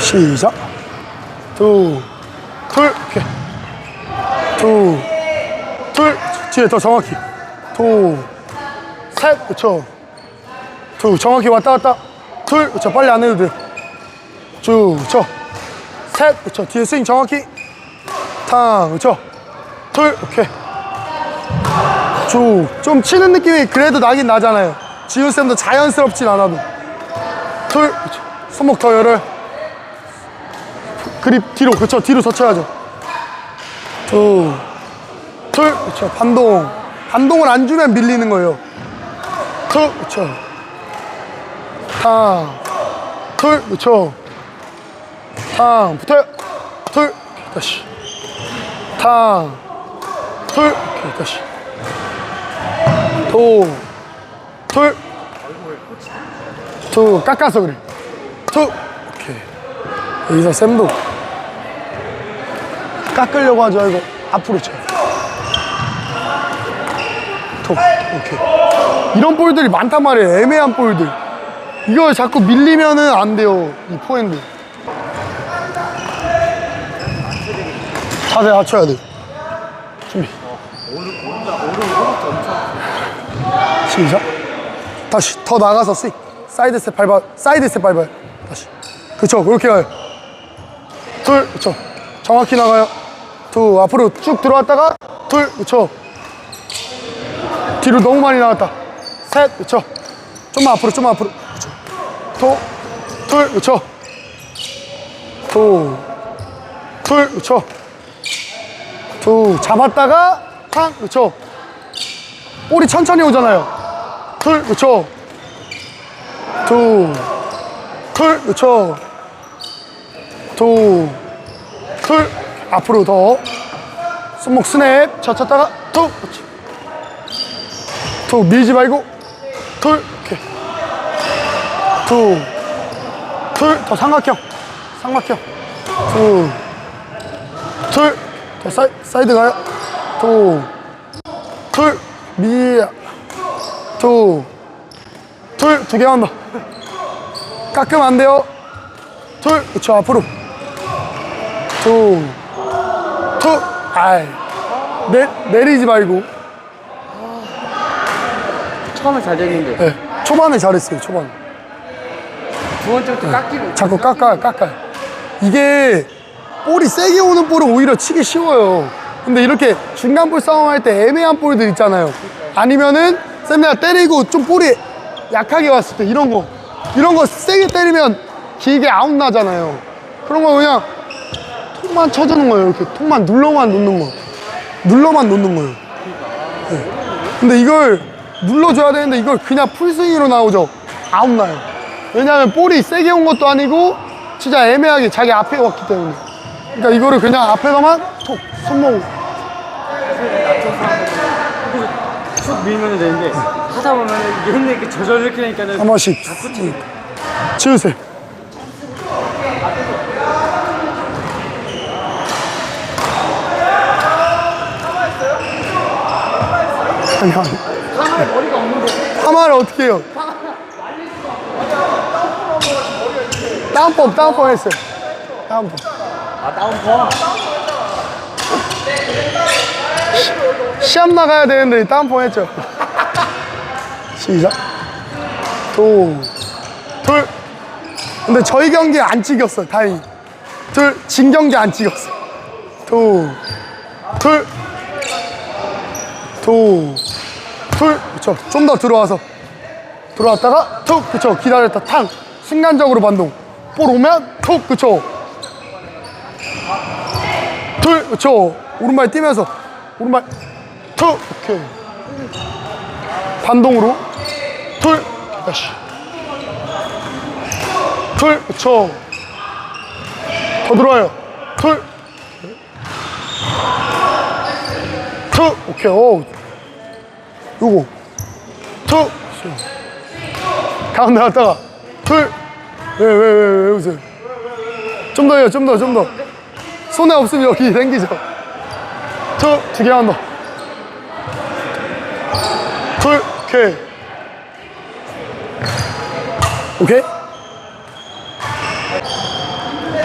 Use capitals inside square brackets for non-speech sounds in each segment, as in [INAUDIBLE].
시작. 둘, 둘, 오케이 둘, 둘. 뒤에 더 정확히. 둘, 셋 그쵸. 둘 정확히 왔다 갔다. 둘 그쵸. 빨리 안 해도 돼 쭉 그쵸. 셋 그쵸. 뒤에 스윙 정확히. 탕 그쵸. 둘 오케이 쭉 좀 치는 느낌이 그래도 나긴 나잖아요. 지우쌤도 자연스럽진 않아도. 둘 그쵸. 손목 더 열어요 그립 뒤로 그쵸 뒤로 젖혀야죠. 둘, 둘 그쵸 반동. 반동을 안 주면 밀리는 거예요. 둘 그쵸 탕둘 그쵸 탕 붙어요. 둘 다시. 탕둘 다시. 둘, 둘, 둘, 깎아서 그래. 둘, 오케이. 여기서 쌤도 깎으려고 하지 말고 앞으로 쳐요. 톡, 오케이. 이런 볼들이 많단 말이에요. 애매한 볼들. 이걸 자꾸 밀리면은 안 돼요. 이 포핸드. 자세 맞춰야 돼. 준비. 시작. 다시 더 나가서 스윙. 사이드 스텝 밟아. 사이드 스텝 밟아요. 다시. 그쵸. 그렇게 가요. 둘. 그쵸. 정확히 나가요. 둘. 앞으로 쭉 들어왔다가 둘. 그쵸. 뒤로 너무 많이 나갔다. 셋. 그쵸. 좀만 앞으로. 좀만 앞으로. 그쵸. 도. 둘. 그쵸. 둘. 둘. 그쵸. 둘. 잡았다가 탕. 그쵸. 볼이 천천히 오잖아요. 둘, 그쵸. 둘, 둘, 그쵸. 둘, 둘, 앞으로 더. 손목 스냅, 젖혔다가. 둘, 밀지 말고, 둘, 이렇게. 둘, 둘, 더 삼각형, 삼각형. 둘, 둘, 더 사이, 사이드 가요. 둘, 둘, 미, 둘, 둘, 두 개만 더. 깎으면 안 돼요. 둘, 그쵸, 앞으로. 둘, 둘, 아이. 내, 내리지 말고. 처음에 잘 됐는데 네, 초반에 잘했어요, 초반에. 두 번째부터 깎이고 자꾸 깎아요, 깎아요. 이게 볼이 세게 오는 볼은 오히려 치기 쉬워요. 근데 이렇게 중간 볼 싸움할 때 애매한 볼들 있잖아요. 아니면은 쌤내가 때리고 좀 볼이 약하게 왔을 때 이런 거. 이런 거 세게 때리면 길게 아웃 나잖아요. 그런 거 그냥 톡만 쳐주는 거예요. 이렇게 톡만 눌러만 놓는 거. 눌러만 놓는 거예요. 네. 근데 이걸 눌러줘야 되는데 이걸 그냥 풀스윙으로 나오죠. 아웃 나요. 왜냐하면 볼이 세게 온 것도 아니고 진짜 애매하게 자기 앞에 왔기 때문에. 그러니까 이거를 그냥 앞에서만 톡 손목 쭉 밀면 되는데 하다 보면 이렇게 저절 이렇게 되니까는 한 번씩 치우세요. 아니, 아니. 하나에 머리가 없는데 파마를 어떻게 해요? 다운펌, 다운펌 했어요. 다운펌. 아 다운펌 시합 나가야 되는데 다운펌 했죠. [LAUGHS] 시작. 둘, 둘. 근데 저희 경기 안 찍혔어요, 다행히. 둘, 진 경기 안 찍었어요. 둘, 둘, 둘, 둘. 그쵸. 좀 더 들어와서. 들어왔다가 툭. 그쵸. 기다렸다 탕. 순간적으로 반동. 볼 오면 툭. 그쵸. 둘. 그쵸. 오른발 뛰면서. 오른발 툭. 오케이. 반동으로. 둘. 다시. 둘. 그쵸. 더 들어와요. 둘. 툭. 오케이. 오. 요거. 툭. 가운데 갔다가 둘. 왜, 왜, 왜, 왜 웃어요? 좀 더 해요, 좀 더, 좀 더. 손에 없으면 여기 [LAUGHS] 당기죠. 개만 더. 둘. 오케이. 오케이?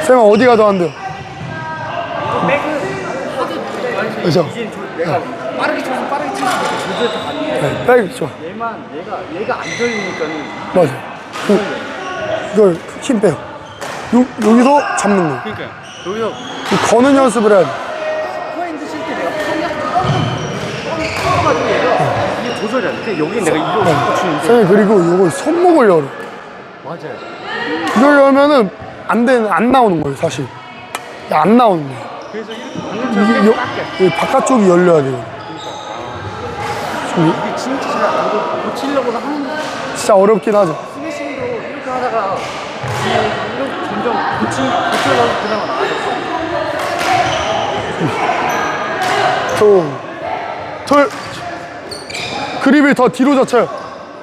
쌤아 어디가 더안 돼요? 그죠? 빠르게 쳐서 빠르게 가능해. 네, 백 좋아. 얘만 얘가 얘가 안 걸리니까는 맞아. 그, 이걸 힘 빼요. 요, 여기서 잡는 거. 그러니까 여기서 이 거는 연습을 해야 돼. 포핸드 칠 때 내가 팔이 뻗어가지고 얘가 이게 조절이 안 돼. 근데 여기 내가 이거 잡고 치는데 쌤이 그리고 요거 손목을 열어. 맞아요. 이걸 열면은 안 되는, 안 나오는 거예요, 사실. 안 나오는 거예요. 그래서 이렇게 방금 이게 전에 요, 깎여. 여기 바깥쪽이 열려야 돼요. 이게 진짜 잘안 고치려고 하는 진짜 어렵긴 하죠. 스매싱도 이렇게 하다가 이렇게 점점 고치 고쳐가고 그나마 나아졌어. 둘, 둘. 그립을 더 뒤로 젖혀요.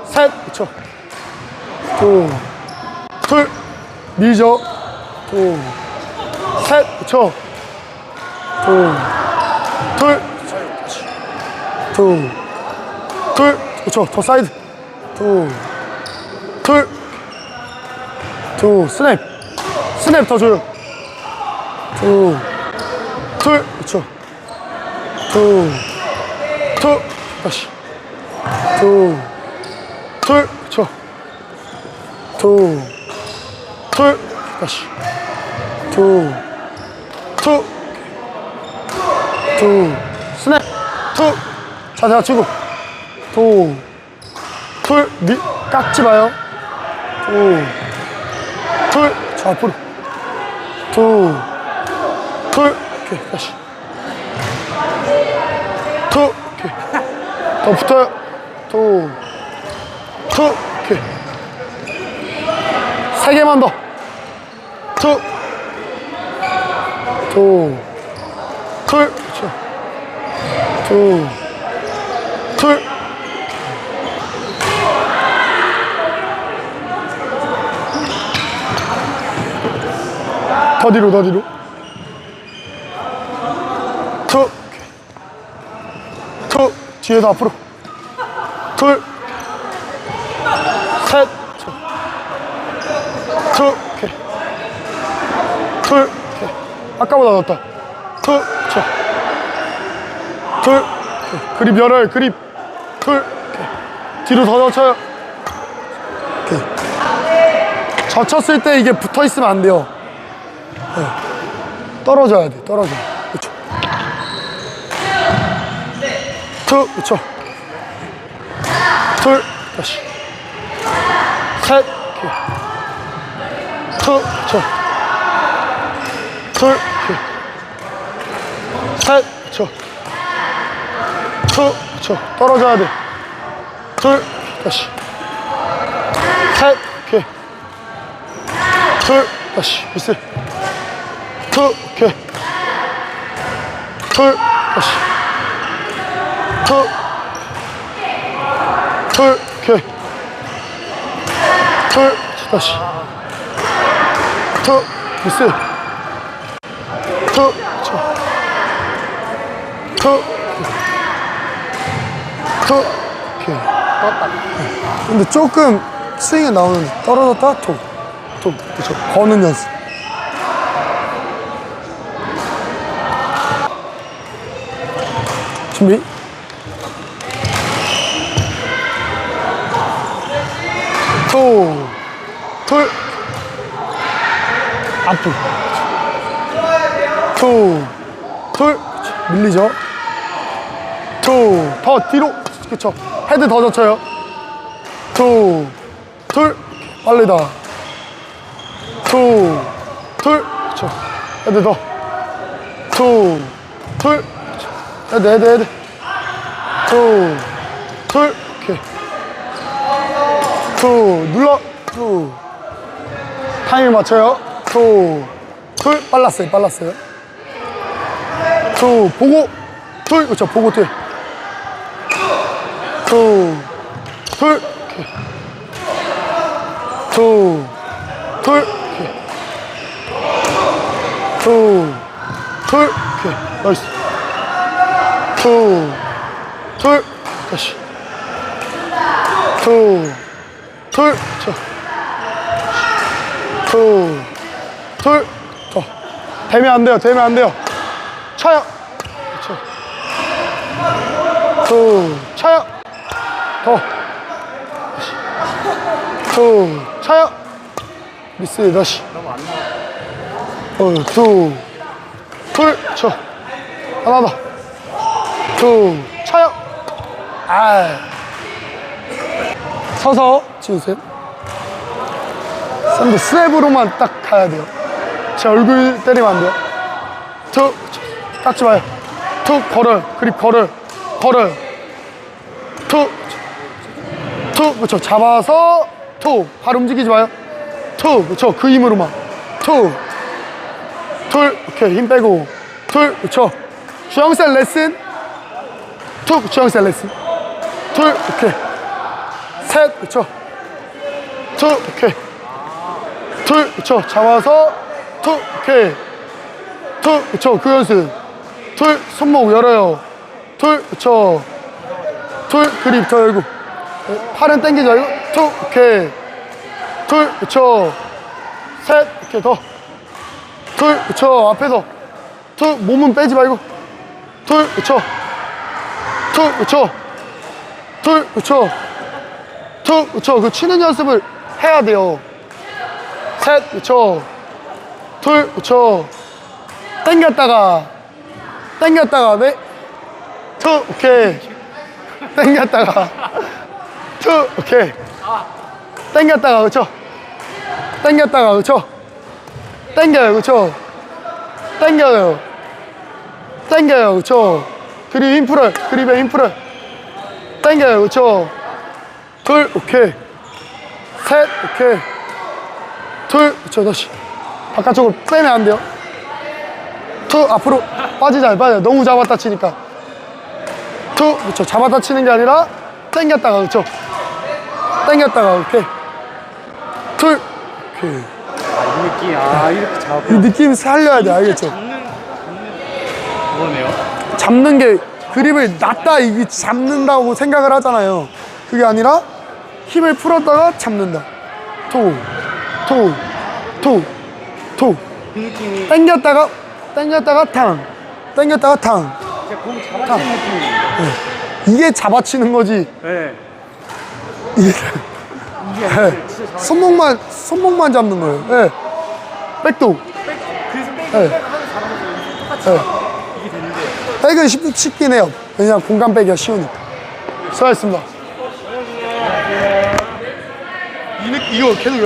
셋, 그쵸. 둘, 둘. 밀죠. 둘, 셋, 그쵸. 둘, 둘. 둘, 둘. 그쵸. 더 사이드. 둘, 둘. 둘, 스냅. 스냅 더 줘요. 둘, 둘. 그쵸. 둘, 둘, 다시. 둘, 둘, 그쵸. 둘, 둘, 다시. 둘, 둘, 둘, 스냅, 둘. 자세 갖추고. 둘, 둘, 미, 깎지 마요. 둘, 둘, 자, 앞으로. 둘, 둘, 오케이, 다시. 투, 오케이. 더 붙어요. 투, 투, 오케이. 세 개만 더. 투, 투, 둘, 그렇죠. 투, 둘. 더 뒤로, 더 뒤로. 투. 둘, 뒤에서 앞으로. 둘, 셋, 둘, 둘, 오케이. 둘, 오케이. 아까보다 낫다. 둘, 자. 둘, 오케이. 그립 열어요, 그립. 둘, 오케이. 뒤로 더 젖혀요. 오케이. 젖혔을 때 이게 붙어 있으면 안 돼요. 네. 떨어져야 돼, 떨어져. 그렇죠. 둘, 그쵸. 둘, 다시. 셋, 오케이. 둘, 그쵸. 둘, 오케이. 셋, 그쵸. 둘, 그쵸. 떨어져야 돼. 둘, 다시. 셋, 오케이. 둘, 다시. 미스. 둘, 오케이. 둘, 다시. 둘, 둘, 오케이. 둘, 다시. 둘, 미스. 둘, 쳐. 둘, 둘, 오케이. 근데 조금 스윙에 나오는데 떨어졌다, 톡. 톡, 그쵸. 거는 연습. 준비. 투, 둘, 그쵸. 밀리죠. 투, 더 뒤로. 그쵸. 헤드 더 젖혀요. 투, 둘, 빠르다. 투, 둘, 그쵸. 헤드 더. 투, 둘, 그쵸. 헤드, 헤드, 헤드. 투, 둘, 오케이. 투, 눌러. 투. 타이밍 맞춰요. 투, 둘, 빨랐어요, 빨랐어요. 투, 보고, 둘, 그쵸, 보고 뒤에. 투, 둘, 오케이. 투, 둘, 오케이. 투, 둘, 오케이. 나이스. 투, 둘, 다시. 투, 둘, 자. 투, 둘, 더 되면 안 돼요, 되면 안 돼요. 쳐요. 그렇죠. 투, 쳐요. 더. 다시. 투, 쳐요. 미스, 다시. 어, 투, 둘, 쳐. 하나 더. 투, 쳐요. 아. 서서 치우세요. 샌드 스냅으로만 딱 가야 돼요. 제 얼굴 때리면 안 돼요. 툭, 깎지 마요. 툭, 걸어요. 그립. 걸어요. 툭, 툭, 그렇죠. 잡아서 툭, 발 움직이지 마요. 툭, 그렇죠. 그 힘으로만. 툭, 둘, 오케이. 힘 빼고. 둘, 그렇죠. 주영쌤 레슨. 툭, 주영쌤 레슨. 둘, 오케이. 셋, 그렇죠. 둘, 오케이. 둘, 그쵸. 잡아서, 둘, 오케이. 둘, 그쵸. 그 연습. 둘, 손목 열어요. 둘, 그쵸. 둘, 그립 더 열고. 어, 팔은 당기지 말고, 둘, 오케이. 둘, 그쵸. 셋, 이렇게 더. 둘, 그쵸. 앞에서. 둘, 몸은 빼지 말고. 둘, 그쵸. 둘, 그쵸. 둘, 그쵸. 둘, 그쵸. 그 치는 연습을 해야 돼요. 셋, 그쵸. 둘, 그쵸. 당겼다가, 당겼다가, 네. 투, 오케이. 당겼다가, 투, 오케이. 당겼다가, 그쵸. 당겼다가, 그쵸. 당겨요, 그쵸. 당겨요. 당겨요, 그쵸. 그립 힘 풀어요. 그립에 힘 풀어요. 당겨요, 그쵸. 둘, 오케이. 셋, 오케이. 둘, 저 다시 바깥쪽으로 빼면 안 돼요. 투 앞으로 빠지자, 빠져. 너무 잡았다 치니까. 투, 그렇죠. 잡았다 치는 게 아니라 당겼다가 그렇죠. 당겼다가 오케이. 둘, 오케이. 이 느낌, 아, 이렇게 잡고. 이 느낌 살려야 돼, 알겠죠? 잡는, 잡는 거네요. 잡는 게 그립을 놨다 이게 잡는다고 생각을 하잖아요. 그게 아니라 힘을 풀었다가 잡는다. 느낌이 당겼다가 당겼다가 탕 당겼다가 탕 공 잡아치는 느낌이에요. 이게 잡아치는 거지 네. 이게 이게 잡아. 손목만 손목만 잡는 거예요 예. 백도 그래서 백, 네. 백 백은 쉽, 쉽긴 해요. 왜냐면 공간 빼기가 쉬우니까. 수고하셨습니다. 이거 계속